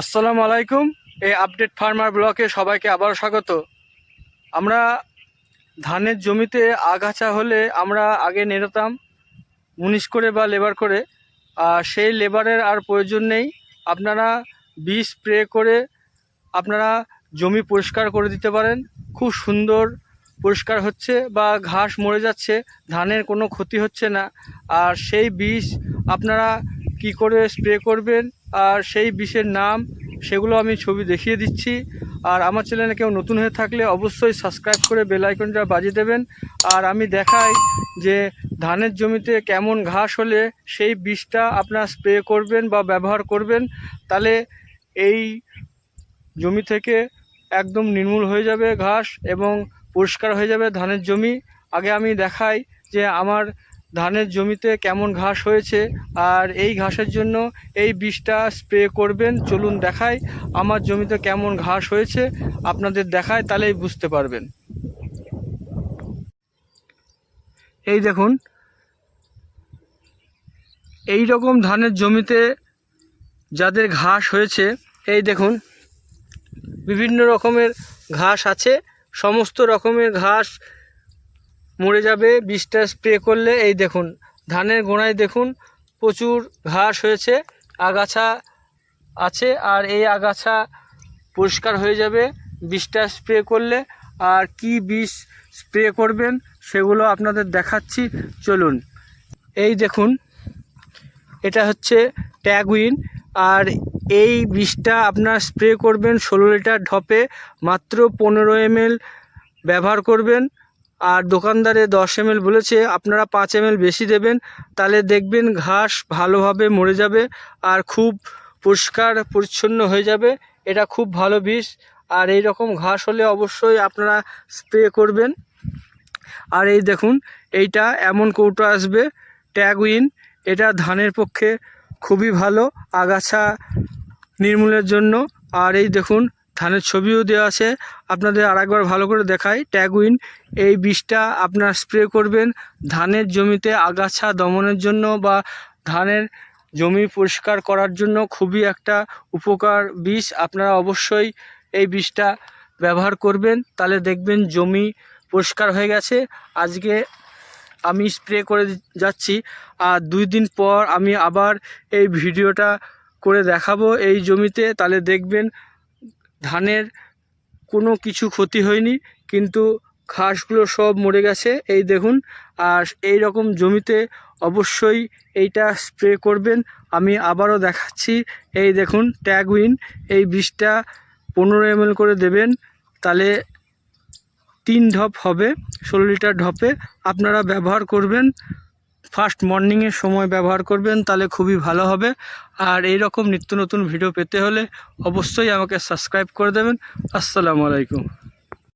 আসসালামু আলাইকুম, এই আপডেট ফার্মার ব্লকে সবাইকে আবার স্বাগত। আমরা ধানের জমিতে আগাছা হলে আমরা আগে নেড়াতাম, মুনিশ করে বা লেবার করে। আর সেই লেবারের আর প্রয়োজন নেই, আপনারা বীজ স্প্রে করে আপনারা জমি পরিষ্কার করে দিতে পারেন। খুব সুন্দর পরিষ্কার হচ্ছে বা ঘাস মরে যাচ্ছে, ধানের কোনো ক্ষতি হচ্ছে না। আর সেই বিষ আপনারা কি করে স্প্রে করবেন আর সেই বিষের নাম, সেগুলো আমি ছবি দেখিয়ে দিচ্ছি। আর আমার চ্যানেলে কেউ নতুন হয়ে থাকলে অবশ্যই সাবস্ক্রাইব করে বেল আইকনটা বাজিয়ে দেবেন। আর আমি দেখাই যে ধানের জমিতে কেমন ঘাস হলে সেই বিষটা আপনার স্প্রে করবেন বা ব্যবহার করবেন, তাহলে এই জমি থেকে একদম নির্মূল হয়ে যাবে ঘাস এবং পরিষ্কার হয়ে যাবে ধানের জমি। আগে আমি দেখাই যে আমার ধানের জমিতে কেমন ঘাস হয়েছে আর এই ঘাসের জন্য এই বিষটা স্প্রে করবেন। চলুন দেখাই আমার জমিতে কেমন ঘাস হয়েছে। আপনাদের দেখায় তাহলেই বুঝতে পারবেন। এই দেখুন এই রকম ধানের জমিতে যাদের ঘাস হয়েছে, এই দেখুন, বিভিন্ন রকমের ঘাস আছে। সমস্ত রকমের ঘাস মরে যাবে, বিষটা স্প্রে করলে, এই দেখুন, ধানের গোড়ায় দেখুন, প্রচুর ঘাস হয়েছে, আগাছা আছে, আর এই আগাছা পরিষ্কার হয়ে যাবে, বিষটা স্প্রে করলে, আর কি বিষ স্প্রে করবেন, সেগুলো আপনাদের দেখাচ্ছি, চলুন। এই দেখুন, এটা হচ্ছে ট্যাগুইন আর এই বিষটা আপনার স্প্রে করবেন, ষোলো লিটার ঢপে, মাত্র পনেরো এমএল ব্যবহার করবেন আর দোকানদারে দশ এমএল বলেছে, আপনারা পাঁচ এমএল বেশি দেবেন, তাহলে দেখবেন ঘাস ভালোভাবে মরে যাবে আর খুব পরিষ্কার পরিচ্ছন্ন হয়ে যাবে। এটা খুব ভালো বিষ। আর এই রকম ঘাস হলে অবশ্যই আপনারা স্প্রে করবেন। আর এই দেখুন, এইটা এমন কৌটো আসবে ট্যাগুইন এটা ধানের পক্ষে খুবই ভালো, আগাছা নির্মূলের জন্য। আর এই দেখুন ধানের ছবিও দেওয়া আছে। আপনাদের আরেকবার ভালো করে দেখাই। ট্যাগুইন এই বিষটা আপনার স্প্রে করবেন ধানের জমিতে আগাছা দমনের জন্য বা ধানের জমি পরিষ্কার করার জন্য খুবই একটা উপকার বিষ। আপনারা অবশ্যই এই বিষটা ব্যবহার করবেন। তাহলে দেখবেন জমি পরিষ্কার হয়ে গেছে। আজকে আমি স্প্রে করে যাচ্ছি। আর দুই দিন পর আমি আবার এই ভিডিওটা করে দেখাবো এই জমিতে। তাহলে দেখবেন ধানের কোনো কিছু ক্ষতি হয়নি, কিন্তু ঘাসগুলো সব মরে গেছে, এই দেখুন। আর এই রকম জমিতে অবশ্যই এইটা স্প্রে করবেন। আমি আবারও দেখাচ্ছি, এই দেখুন, ট্যাগ উইন। এই বিষটা পনেরো এমএল করে দেবেন, তাহলে তিন ঢপ হবে, ষোলো লিটার ঢপে। আপনারা ব্যবহার করবেন ফার্স্ট মর্নিংয়ের সময় ব্যবহার করবেন, তাহলে খুবই ভালো হবে। আর এই রকম নিত্য নতুন ভিডিও পেতে হলে অবশ্যই আমাকে সাবস্ক্রাইব করে দেবেন। আসসালামু আলাইকুম।